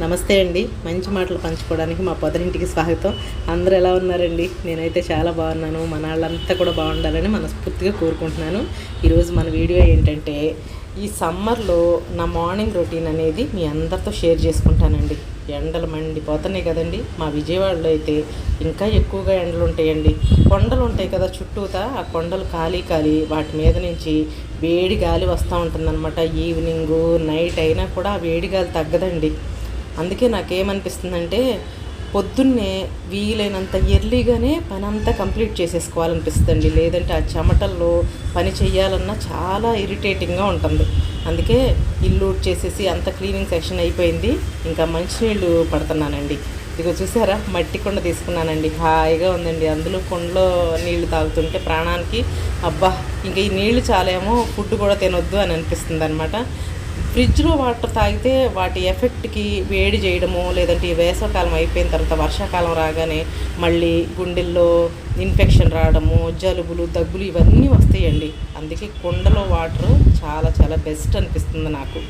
నమస్తే అండి. మంచి మాటలు పంచుకోవడానికి మా పొదరింటికి స్వాగతం. అందరూ ఎలా ఉన్నారండి? నేనైతే చాలా బాగున్నాను. మన వాళ్ళంతా కూడా బాగుండాలని మనస్ఫూర్తిగా కోరుకుంటున్నాను. ఈరోజు మన వీడియో ఏంటంటే ఈ సమ్మర్లో నా మార్నింగ్ రొటీన్ అనేది మీ అందరితో షేర్ చేసుకుంటానండి. ఎండలు మండిపోతున్నాయి కదండి. మా విజయవాడలో అయితే ఇంకా ఎక్కువగా ఎండలు ఉంటాయండి. కొండలు ఉంటాయి కదా చుట్టూతా ఆ కొండలు ఖాళీ ఖాళీ వాటి మీద నుంచి వేడి గాలి వస్తూ ఉంటుందన్నమాట. ఈవినింగ్ నైట్ అయినా కూడా ఆ వేడి గాలి తగ్గదండి. అందుకే నాకేమనిపిస్తుందంటే పొద్దున్నే వీలైనంత ఎర్లీగానే పని అంతా కంప్లీట్ చేసేసుకోవాలనిపిస్తుందండి. లేదంటే ఆ చెమటల్లో పని చేయాలన్నా చాలా ఇరిటేటింగ్గా ఉంటుంది. అందుకే ఇల్లు చేసేసి అంత క్లీనింగ్ సెక్షన్ అయిపోయింది. ఇంకా మంచినీళ్ళు పడుతున్నానండి. ఇదిగో చూసారా? మట్టి కొండ తీసుకున్నానండి. హాయిగా ఉందండి. అందులో కుండలో నీళ్ళు తాగుతుంటే ప్రాణానికి అబ్బా! ఇంకా ఈ నీళ్ళు చాలేమో ఫుడ్ కూడా తినొద్దు అని అనిపిస్తుంది అనమాట ఫ్రిడ్జ్లో వాటర్ తాగితే వాటి ఎఫెక్ట్కి వేడి చేయడము లేదంటే వేసవకాలం అయిపోయిన తర్వాత వర్షాకాలం రాగానే మళ్ళీ గుండెల్లో ఇన్ఫెక్షన్ రావడము జలుబులు దగ్గులు ఇవన్నీ వస్తాయండి. అందుకే కుండలో వాటర్ చాలా చాలా బెస్ట్ అనిపిస్తుంది నాకు.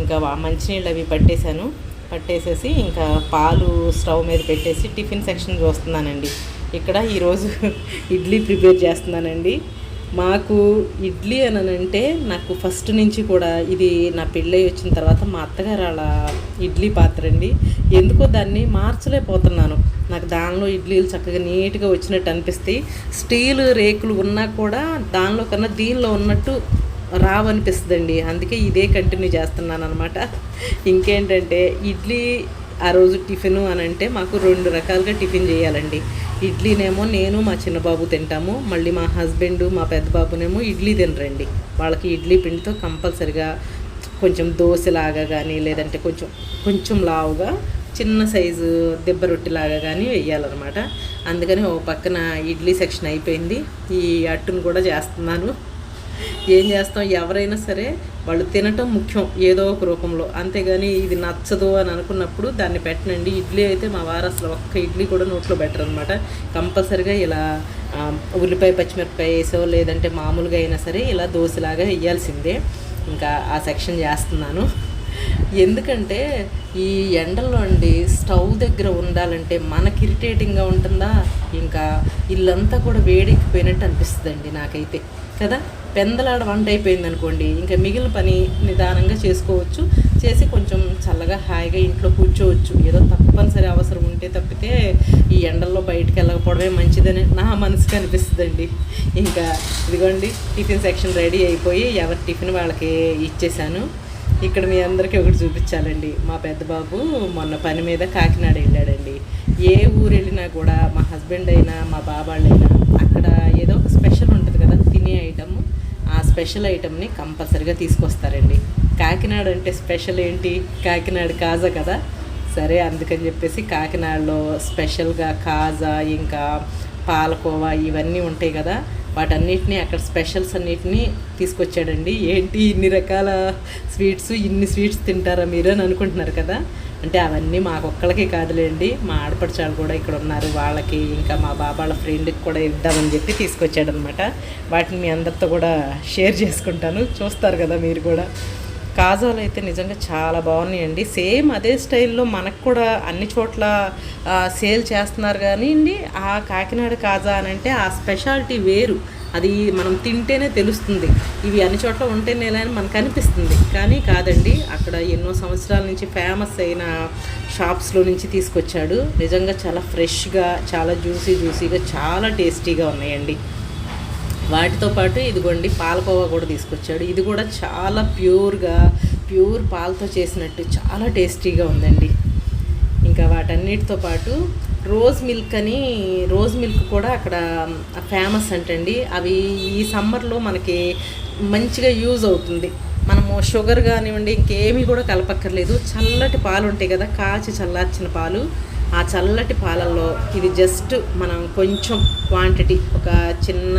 ఇంకా మంచినీళ్ళు అవి పట్టేశాను. పట్టేసేసి ఇంకా పాలు స్టవ్ మీద పెట్టేసి టిఫిన్ సెక్షన్ చూస్తున్నానండి ఇక్కడ ఈరోజు ఇడ్లీ ప్రిపేర్ చేస్తున్నానండి. మాకు ఇడ్లీ అని అంటే నాకు ఫస్ట్ నుంచి కూడా ఇది నా పెళ్ళి వచ్చిన తర్వాత మా అత్తగారు అలా ఇడ్లీ పాత్ర అండి. ఎందుకో దాన్ని మార్చలేకపోతున్నాను. నాకు దానిలో ఇడ్లీలు చక్కగా నీట్గా వచ్చినట్టు అనిపిస్తాయి స్టీల్ రేకులు ఉన్నా కూడా దానిలో కన్నా దీనిలో ఉన్నట్టు రావనిపిస్తుందండి అందుకే ఇదే కంటిన్యూ చేస్తున్నాను అనమాట ఇంకేంటంటే ఇడ్లీ ఆ రోజు టిఫిన్ అని అంటే మాకు రెండు రకాలుగా టిఫిన్ చేయాలండి. ఇడ్లీనేమో నేను మా చిన్న బాబు తింటాము మళ్ళీ మా హస్బెండ్ మా పెద్ద బాబునేమో ఇడ్లీ తినరండి. వాళ్ళకి ఇడ్లీ పిండితో కంపల్సరిగా కొంచెం దోశలాగా కానీ లేదంటే కొంచెం కొంచెం లావుగా చిన్న సైజు దెబ్బ రొట్టెలాగా కానీ వేయాలన్నమాట అందుకని ఓ పక్కన ఇడ్లీ సెక్షన్ అయిపోయింది. ఈ అట్టును కూడా చేస్తున్నాను. ఏం చేస్తాం? ఎవరైనా సరే వాళ్ళు తినటం ముఖ్యం ఏదో ఒక రూపంలో. అంతేగాని ఇది నచ్చదు అని అనుకున్నప్పుడు దాన్ని పెట్టనండి. ఇడ్లీ అయితే మా వారు అసలు ఒక్క ఇడ్లీ కూడా నోట్లో బెటర్ అనమాట కంపల్సరిగా ఇలా ఉల్లిపాయ పచ్చిమిరపకాయ వేసో లేదంటే మామూలుగా అయినా సరే ఇలా దోశలాగా వేయాల్సిందే. ఇంకా ఆ సెక్షన్ చేస్తున్నాను. ఎందుకంటే ఈ ఎండల్లో అండి స్టవ్ దగ్గర ఉండాలంటే మనకి ఇరిటేటింగ్గా ఉంటుందా? ఇంకా ఇల్లంతా కూడా వేడెక్కిపోయినట్టు అనిపిస్తుందండి నాకైతే. కదా? పెందలాడ వంట అయిపోయింది అనుకోండి. ఇంకా మిగిలిన పని నిదానంగా చేసుకోవచ్చు. చేసి కొంచెం చల్లగా హాయిగా ఇంట్లో కూర్చోవచ్చు. ఏదో తప్పనిసరి అవసరం ఉంటే తప్పితే ఈ ఎండల్లో బయటికి వెళ్ళకపోవడమే మంచిదని నా మనసుకి అనిపిస్తుందండి. ఇంకా ఇదిగోండి టిఫిన్ సెక్షన్ రెడీ అయిపోయి ఎవరి టిఫిన్ వాళ్ళకి ఇచ్చేసాను ఇక్కడ మీ అందరికీ ఒకటి చూపించాలండి. మా పెద్ద బాబు మొన్న పని మీద కాకినాడ వెళ్ళాడండి. ఏ ఊరు వెళ్ళినా కూడా మా హస్బెండ్ అయినా మా బాబాళ్ళైనా అక్కడ ఏదో ఒక స్పెషల్ ఉంటుంది కదా తినే ఐటమ్ స్పెషల్ ఐటమ్ని కంపల్సరిగా తీసుకొస్తారండి. కాకినాడ అంటే స్పెషల్ ఏంటి? కాకినాడ కాజా కదా? సరే అందుకని చెప్పేసి కాకినాడలో స్పెషల్గా కాజా ఇంకా పాలకోవా ఇవన్నీ ఉంటాయి కదా? వాటన్నిటిని అక్కడ స్పెషల్స్ అన్నిటిని తీసుకొచ్చాడండి. ఏంటి ఇన్ని రకాల స్వీట్స్? ఇన్ని స్వీట్స్ తింటారా మీరు అని అనుకుంటున్నారు కదా? అంటే అవన్నీ మాకొక్కళ్ళకి కాదులేండి. మా ఆడపడిచాలు కూడా ఇక్కడ ఉన్నారు. వాళ్ళకి ఇంకా మా బాబాళ్ళ ఫ్రెండ్కి కూడా ఇద్దామని చెప్పి తీసుకొచ్చాడనమాట. వాటిని మీ అందరితో కూడా షేర్ చేసుకుంటాను. చూస్తారు కదా మీరు కూడా. కాజాలు అయితే నిజంగా చాలా బాగున్నాయండి. సేమ్ అదే స్టైల్లో మనకు కూడా అన్ని చోట్ల సేల్ చేస్తున్నారు కానీ అండి ఆ కాకినాడ కాజా అని అంటే ఆ స్పెషాలిటీ వేరు. అది మనం తింటేనే తెలుస్తుంది. ఇవి అన్ని చోట్ల ఉంటేనే అని మనకు అనిపిస్తుంది. కానీ కాదండి అక్కడ ఎన్నో సంవత్సరాల నుంచి ఫేమస్ అయిన షాప్స్లో నుంచి తీసుకొచ్చాడు. నిజంగా చాలా ఫ్రెష్గా చాలా జ్యూసీ జ్యూసీగా చాలా టేస్టీగా ఉన్నాయండి. వాటితో పాటు ఇదిగోండి పాలకోవా కూడా తీసుకొచ్చాడు. ఇది కూడా చాలా ప్యూర్గా ప్యూర్ పాలతో చేసినట్టు చాలా టేస్టీగా ఉందండి. ఇంకా వాటన్నిటితో పాటు రోజ్ మిల్క్ అని రోజ్ మిల్క్ కూడా అక్కడ ఫేమస్ అంటండి. అవి ఈ సమ్మర్లో మనకి మంచిగా యూజ్ అవుతుంది. మనము షుగర్ కానివ్వండి ఇంకేమీ కూడా కలపక్కర్లేదు. చల్లటి పాలు ఉంటాయి కదా కాచి చల్లార్చిన పాలు. ఆ చల్లటి పాలల్లో ఇది జస్ట్ మనం కొంచెం క్వాంటిటీ ఒక చిన్న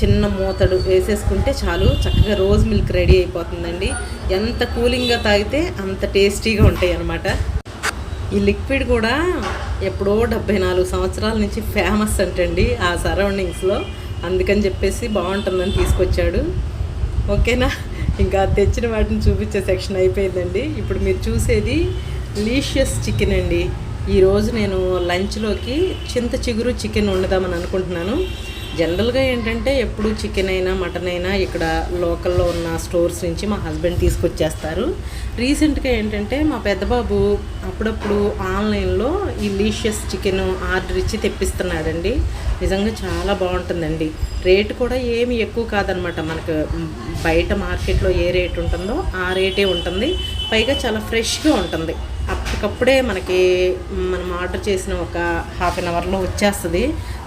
చిన్న మూతడు వేసేసుకుంటే చాలు. చక్కగా రోజ్ మిల్క్ రెడీ అయిపోతుందండి. ఎంత కూలింగ్గా తాగితే అంత టేస్టీగా ఉంటాయి అన్నమాట ఈ లిక్విడ్ కూడా ఎప్పుడో డెబ్బై నాలుగు సంవత్సరాల నుంచి ఫేమస్ అంటండి ఆ సరౌండింగ్స్లో. అందుకని చెప్పేసి బాగుంటుందని తీసుకొచ్చాడు. ఓకేనా? ఇంకా తెచ్చిన వాటిని చూపించే సెక్షన్ అయిపోయిందండి. ఇప్పుడు మీరు చూసేది లీషియస్ చికెన్ అండి. ఈరోజు నేను లంచ్లోకి చింత చిగురు చికెన్ వండుదామని అనుకుంటున్నాను. జనరల్గా ఏంటంటే ఎప్పుడు చికెన్ అయినా మటన్ అయినా ఇక్కడ లోకల్లో ఉన్న స్టోర్స్ నుంచి మా హస్బెండ్ తీసుకొచ్చేస్తారు. రీసెంట్గా ఏంటంటే మా పెద్దబాబు అప్పుడప్పుడు ఆన్లైన్లో ఈ లీషియస్ చికెన్ ఆర్డర్ ఇచ్చి తెప్పిస్తున్నాడండి. నిజంగా చాలా బాగుంటుందండి. రేటు కూడా ఏమి ఎక్కువ కాదనమాట. మనకు బయట మార్కెట్లో ఏ రేట్ ఉంటుందో ఆ రేటే ఉంటుంది. పైగా చాలా ఫ్రెష్గా ఉంటుంది. అప్పటికప్పుడే మనకి మనం ఆర్డర్ చేసిన ఒక హాఫ్ అన్ అవర్లో వచ్చేస్తుంది.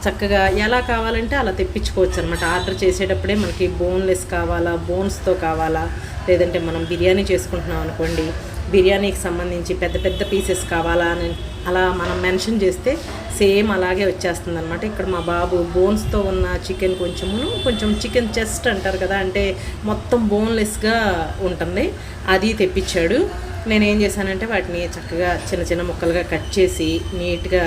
చక్కగా ఎలా కావాలంటే అలా తెప్పించుకోవచ్చు అనమాట ఆర్డర్ చేసేటప్పుడే మనకి బోన్లెస్ కావాలా బోన్స్తో కావాలా? లేదంటే మనం బిర్యానీ చేసుకుంటున్నాం అనుకోండి బిర్యానీకి సంబంధించి పెద్ద పెద్ద పీసెస్ కావాలా అని అలా మనం మెన్షన్ చేస్తే సేమ్ అలాగే వచ్చేస్తుంది అనమాట ఇక్కడ మా బాబు బోన్స్తో ఉన్న చికెన్ కొంచెమును కొంచెం చికెన్ చెస్ట్ అంటారు కదా అంటే మొత్తం బోన్లెస్గా ఉంటుంది. అది తెప్పించాడు. నేనేం చేశానంటే వాటిని చక్కగా చిన్న చిన్న ముక్కలుగా కట్ చేసి నీట్గా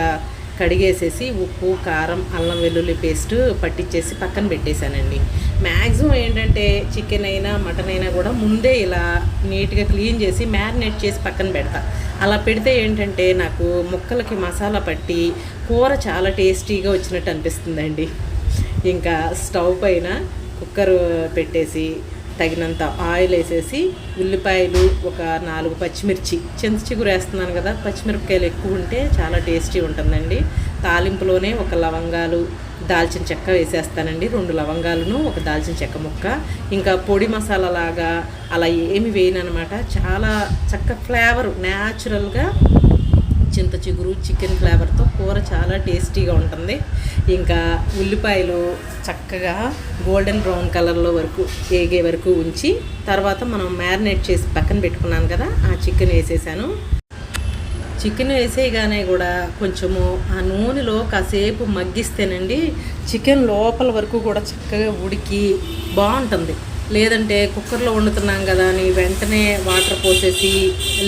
కడిగేసేసి ఉప్పు కారం అల్లం వెల్లుల్లి పేస్ట్ పట్టించేసి పక్కన పెట్టేశానండి. మ్యాక్సిమం ఏంటంటే చికెన్ అయినా మటన్ అయినా కూడా ముందే ఇలా నీట్గా క్లీన్ చేసి మ్యారినేట్ చేసి పక్కన పెడతా. అలా పెడితే ఏంటంటే నాకు ముక్కలకి మసాలా పట్టి కూర చాలా టేస్టీగా వచ్చినట్టు అనిపిస్తుందండి. ఇంకా స్టవ్ పైన కుక్కర్ పెట్టేసి తగినంత ఆయిల్ వేసేసి ఉల్లిపాయలు ఒక నాలుగు పచ్చిమిర్చి చింత చిగురు వేస్తున్నాను కదా పచ్చిమిరపకాయలు ఎక్కువ ఉంటే చాలా టేస్టీ ఉంటుందండి. తాలింపులోనే ఒక లవంగాలు దాల్చిన చెక్క వేసేస్తానండి. రెండు లవంగాలను ఒక దాల్చిన చెక్క ముక్క. ఇంకా పొడి మసాలా లాగా అలా ఏమి వేయనమాట చాలా చక్క ఫ్లేవర్ న్యాచురల్గా చింత చిగురు చికెన్ ఫ్లేవర్తో కూర చాలా టేస్టీగా ఉంటుంది. ఇంకా ఉల్లిపాయలు చక్కగా గోల్డెన్ బ్రౌన్ కలర్లో వరకు వేగే వరకు ఉంచి తర్వాత మనం మ్యారినేట్ చేసి పక్కన పెట్టుకున్నాను కదా ఆ చికెన్ వేసేసాను. చికెన్ వేసేయగానే కూడా కొంచెము ఆ నూనెలో కాసేపు మగ్గిస్తేనండి చికెన్ లోపల వరకు కూడా చక్కగా ఉడికి బాగుంటుంది. లేదంటే కుక్కర్లో వండుతున్నాం కదా అని వెంటనే వాటర్ పోసేసి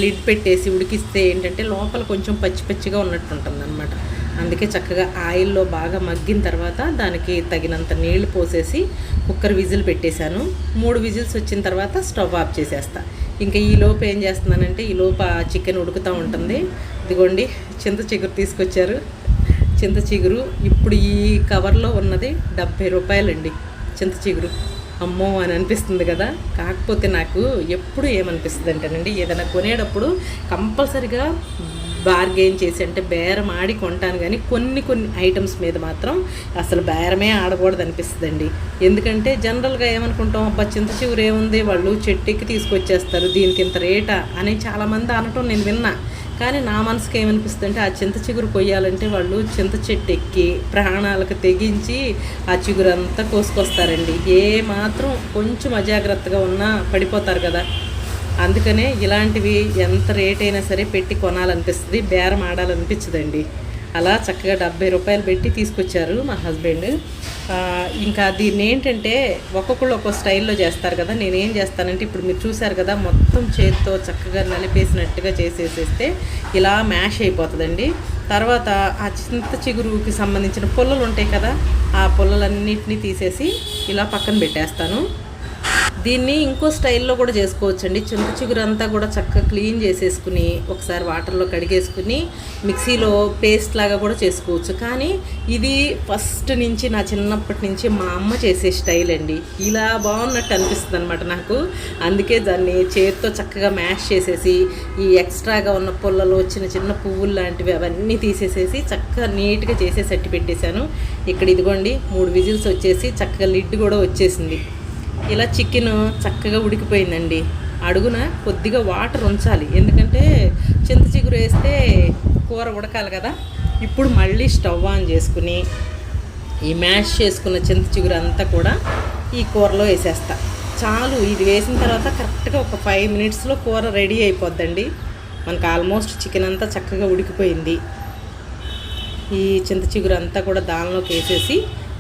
లిడ్ పెట్టేసి ఉడికిస్తే ఏంటంటే లోపల కొంచెం పచ్చి పచ్చిగా ఉన్నట్టు ఉంటుంది అనమాట అందుకే చక్కగా ఆయిల్లో బాగా మగ్గిన తర్వాత దానికి తగినంత నీళ్ళు పోసేసి కుక్కర్ విజిల్ పెట్టేశాను. మూడు విజిల్స్ వచ్చిన తర్వాత స్టవ్ ఆఫ్ చేసేస్తా. ఇంకా ఈ లోపు ఏం చేస్తున్నానంటే ఈ లోపు ఆ చికెన్ ఉడుకుతూ ఉంటుంది. ఇదిగోండి చింత చిగురు తీసుకొచ్చారు. చింత చిగురు ఇప్పుడు ఈ కవర్లో ఉన్నది డెబ్భై రూపాయలండి చింత చిగురు. అమ్మో అని అనిపిస్తుంది కదా. కాకపోతే నాకు ఎప్పుడు ఏమనిపిస్తుంది అంటేనండి ఏదైనా కొనేటప్పుడు కంపల్సరిగా బార్గెయిన్ చేసి అంటే బేరం ఆడి కొంటాను కానీ కొన్ని కొన్ని ఐటమ్స్ మీద మాత్రం అసలు బేరమే ఆడకూడదు అనిపిస్తుందండి ఎందుకంటే జనరల్గా ఏమనుకుంటాం అబ్బా చింత చిగురు ఏముంది? వాళ్ళు చెట్టుకి తీసుకొచ్చేస్తారు దీనికి ఇంత రేటా? అని చాలామంది అనటం నేను విన్నా. కానీ నా మనసుకి ఏమనిపిస్తుంది ఆ చింత చిగురు కొయ్యాలంటే వాళ్ళు చింత చెట్టు ఎక్కి ప్రాణాలకు తెగించి ఆ చిగురు అంతా కోసుకొస్తారండి. ఏ మాత్రం కొంచెం అజాగ్రత్తగా ఉన్నా పడిపోతారు కదా. అందుకనే ఇలాంటివి ఎంత రేట్ అయినా సరే పెట్టి కొనాలనిపిస్తుంది బేరం ఆడాలనిపించదండి అలా చక్కగా డెబ్బై రూపాయలు పెట్టి తీసుకొచ్చారు మా హస్బెండ్. ఇంకా దీన్ని ఏంటంటే ఒక్కొక్కళ్ళు ఒక్కో స్టైల్లో చేస్తారు కదా నేనేం చేస్తానంటే ఇప్పుడు మీరు చూసారు కదా మొత్తం చేతితో చక్కగా నలిపేసినట్టుగా చేసేసేస్తే ఇలా మ్యాష్ అయిపోతుందండి. తర్వాత ఆ చింత చిగురుకి సంబంధించిన పుల్లలు ఉంటాయి కదా ఆ పుల్లలన్నింటినీ తీసేసి ఇలా పక్కన పెట్టేస్తాను. దీన్ని ఇంకో స్టైల్లో కూడా చేసుకోవచ్చండి. చింత చిగురు అంతా కూడా చక్కగా క్లీన్ చేసేసుకుని ఒకసారి వాటర్లో కడిగేసుకుని మిక్సీలో పేస్ట్ లాగా కూడా చేసుకోవచ్చు. కానీ ఇది ఫస్ట్ నుంచి నా చిన్నప్పటి నుంచి మా అమ్మ చేసే స్టైల్ అండి. ఇలా బాగున్నట్టు అనిపిస్తుంది అనమాట నాకు. అందుకే దాన్ని చేతితో చక్కగా మ్యాష్ చేసేసి ఈ ఎక్స్ట్రాగా ఉన్న పుల్లలో చిన్న చిన్న పువ్వులు లాంటివి అవన్నీ తీసేసేసి చక్కగా నీట్గా చేసేసి అట్టి పెట్టేశాను. ఇక్కడ ఇదిగోండి మూడు విజిల్స్ వచ్చేసి చక్కగా లిడ్ కూడా వచ్చేసింది. ఇలా చికెన్ చక్కగా ఉడికిపోయిందండి. అడుగున కొద్దిగా వాటర్ ఉంచాలి. ఎందుకంటే చింత చిగురు వేస్తే కూర ఉడకాలి కదా. ఇప్పుడు మళ్ళీ స్టవ్ ఆన్ చేసుకుని ఈ మ్యాష్ చేసుకున్న చింత చిగురు అంతా కూడా ఈ కూరలో వేసేస్తా. చాలు ఇది వేసిన తర్వాత కరెక్ట్గా ఒక ఫైవ్ మినిట్స్లో కూర రెడీ అయిపోద్దండి. మనకు ఆల్మోస్ట్ చికెన్ అంతా చక్కగా ఉడికిపోయింది. ఈ చింత చిగురు అంతా కూడా దానిలోకి వేసేసి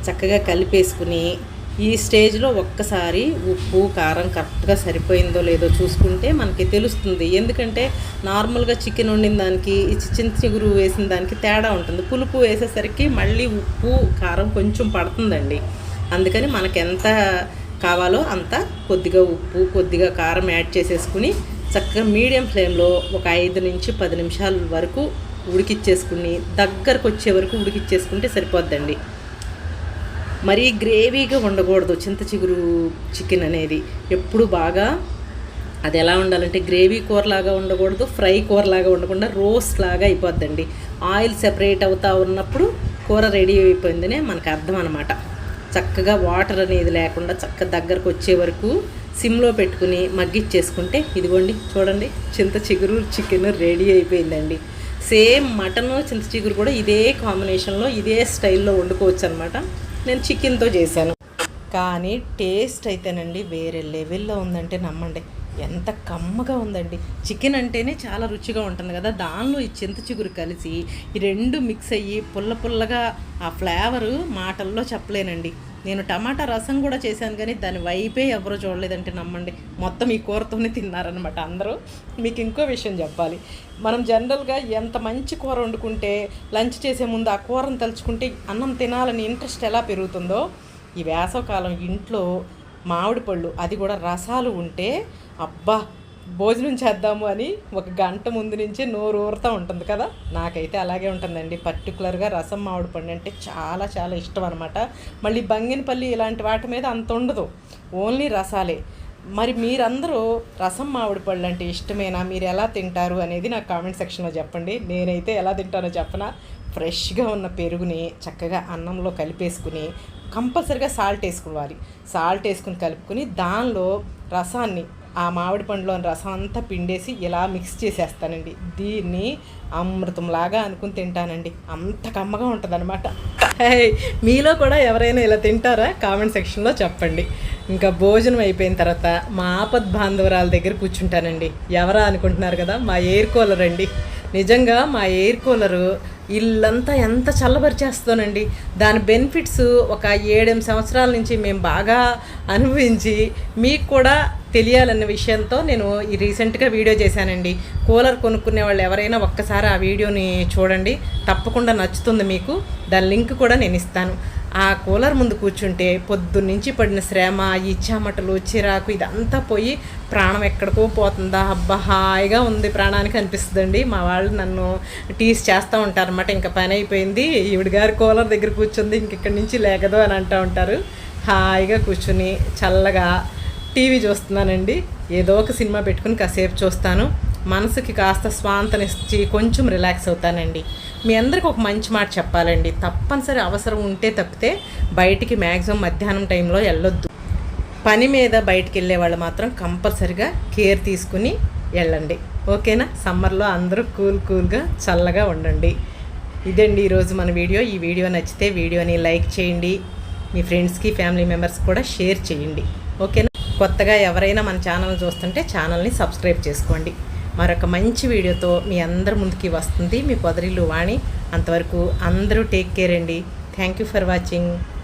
చక్కగా కలిపేసుకుని ఈ స్టేజ్లో ఒక్కసారి ఉప్పు కారం కరెక్ట్గా సరిపోయిందో లేదో చూసుకుంటే మనకి తెలుస్తుంది. ఎందుకంటే నార్మల్గా చికెన్ వండిన దానికి చిన్న చిగురు వేసిన దానికి తేడా ఉంటుంది. పులుపు వేసేసరికి మళ్ళీ ఉప్పు కారం కొంచెం పడుతుందండి. అందుకని మనకి ఎంత కావాలో అంత కొద్దిగా ఉప్పు కొద్దిగా కారం యాడ్ చేసేసుకుని చక్కగా మీడియం ఫ్లేమ్లో ఒక ఐదు నుంచి పది నిమిషాల వరకు ఉడికిచ్చేసుకుని దగ్గరకు వచ్చే వరకు ఉడికిచ్చేసుకుంటే సరిపోద్దండి. మరీ గ్రేవీగా ఉండకూడదు చింత చిగురు చికెన్ అనేది. ఎప్పుడు బాగా అది ఎలా ఉండాలంటే గ్రేవీ కూరలాగా ఉండకూడదు ఫ్రై కూరలాగా ఉండకుండా రోస్ట్ లాగా అయిపోద్దండి. ఆయిల్ సెపరేట్ అవుతూ ఉన్నప్పుడు కూర రెడీ అయిపోయిందనే మనకు అర్థం అనమాట చక్కగా వాటర్ అనేది లేకుండా చక్కగా దగ్గరకు వచ్చే వరకు సిమ్లో పెట్టుకుని మగ్గిచ్చేసుకుంటే ఇదిగోండి చూడండి చింత చిగురు చికెన్ రెడీ అయిపోయిందండి. సేమ్ మటను చింత చిగురు కూడా ఇదే కాంబినేషన్లో ఇదే స్టైల్లో వండుకోవచ్చు అనమాట నేను చికెన్తో చేశాను. కానీ టేస్ట్ అయితేనండి వేరే లెవెల్లో ఉందంటే నమ్మండి. ఎంత కమ్మగా ఉందండి. చికెన్ అంటేనే చాలా రుచిగా ఉంటుంది కదా. దానిలో ఈ చింత చిగురు కలిసి ఈ రెండు మిక్స్ అయ్యి పుల్ల పుల్లగా ఆ ఫ్లేవరు మాటల్లో చెప్పలేనండి. నేను టమాటా రసం కూడా చేశాను కానీ దాని వైపే ఎవరో చూడలేదంటే నమ్మండి. మొత్తం ఈ కూరతోనే తిన్నారనమాట అందరూ. మీకు ఇంకో విషయం చెప్పాలి. మనం జనరల్గా ఎంత మంచి కూర వండుకుంటే లంచ్ చేసే ముందు ఆ కూరను తలుచుకుంటే అన్నం తినాలని ఇంట్రెస్ట్ ఎలా పెరుగుతుందో ఈ వేసవకాలం ఇంట్లో మామిడి పళ్ళు అది కూడా రసాలు ఉంటే అబ్బా భోజనం చేద్దాము అని ఒక గంట ముందు నుంచే నోరు ఊరుతూ ఉంటుంది కదా? నాకైతే అలాగే ఉంటుందండి. పర్టికులర్గా రసం మామిడి పండు అంటే చాలా చాలా ఇష్టం అనమాట మళ్ళీ బంగినపల్లి ఇలాంటి వాటి మీద అంత ఉండదు. ఓన్లీ రసాలే. మరి మీరందరూ రసం మామిడి పళ్ళు అంటే ఇష్టమేనా? మీరు ఎలా తింటారు అనేది నాకు కామెంట్ సెక్షన్లో చెప్పండి. నేనైతే ఎలా తింటానో చెప్పనా? ఫ్రెష్గా ఉన్న పెరుగుని చక్కగా అన్నంలో కలిపేసుకుని కంపల్సరిగా సాల్ట్ వేసుకోవాలి. సాల్ట్ వేసుకుని కలుపుకొని దానిలో రసాన్ని ఆ మామిడి పండులోని రసం అంతా పిండేసి ఇలా మిక్స్ చేసేస్తానండి. దీన్ని అమృతంలాగా అనుకుని తింటానండి. అంత కమ్మగా ఉంటుంది అనమాట మీలో కూడా ఎవరైనా ఇలా తింటారా? కామెంట్ సెక్షన్లో చెప్పండి. ఇంకా భోజనం అయిపోయిన తర్వాత మా ఆపద్ బాంధవరాల దగ్గర కూర్చుంటానండి. ఎవరా అనుకుంటున్నారు కదా? మా ఎయిర్ కూలర్ అండి. నిజంగా మా ఎయిర్ కూలరు ఇల్లంతా ఎంత చల్లబరిచేస్తానండి దాని బెనిఫిట్స్ ఒక ఏడెనిమిది సంవత్సరాల నుంచి మేము బాగా అనుభవించి మీకు కూడా తెలియాలన్న విషయంతో నేను ఈ రీసెంట్గా వీడియో చేశానండి. కూలర్ కొనుక్కునే వాళ్ళు ఎవరైనా ఒక్కసారి ఆ వీడియోని చూడండి. తప్పకుండా నచ్చుతుంది మీకు. దాని లింక్ కూడా నేను ఇస్తాను. ఆ కూలర్ ముందు కూర్చుంటే పొద్దున్నుంచి పడిన శ్రమ ఈ చెమటలు చిరాకు ఇదంతా పోయి ప్రాణం ఎక్కడికో పోతుందా? అబ్బా హాయిగా ఉంది ప్రాణానికి అనిపిస్తుందండి. మా వాళ్ళు నన్ను టీస్ చేస్తూ ఉంటారు అనమాట ఇంకా పని అయిపోయింది. ఈవిడ గారి కూలర్ దగ్గర కూర్చుంది. ఇంక ఇక్కడి నుంచి లేకదు అని అంటూ ఉంటారు. హాయిగా కూర్చుని చల్లగా టీవీ చూస్తున్నానండి. ఏదో ఒక సినిమా పెట్టుకుని కాసేపు చూస్తాను. మనసుకి కాస్త స్వాంతనిచ్చి కొంచెం రిలాక్స్ అవుతానండి. మీ అందరికి ఒక మంచి మాట చెప్పాలండి. తప్పనిసరి అవసరం ఉంటే తప్పితే బయటికి మ్యాక్సిమం మధ్యాహ్నం టైంలో వెళ్ళొద్దు. పని మీద బయటికి వెళ్ళే వాళ్ళు మాత్రం కంపల్సరిగా కేర్ తీసుకుని వెళ్ళండి. ఓకేనా? సమ్మర్లో అందరూ కూల్ కూల్గా చల్లగా ఉండండి. ఇదండి ఈరోజు మన వీడియో. ఈ వీడియో నచ్చితే వీడియోని లైక్ చేయండి. మీ ఫ్రెండ్స్కి ఫ్యామిలీ మెంబర్స్ కూడా షేర్ చేయండి. ఓకేనా? కొత్తగా ఎవరైనా మన ఛానల్ చూస్తుంటే ఛానల్ని సబ్స్క్రైబ్ చేసుకోండి. మరొక మంచి వీడియోతో మీ అందరి ముందుకి వస్తుంది మీ పొదరిల్లు వాణి. అంతవరకు అందరూ టేక్ కేర్ అండి. Thank you for watching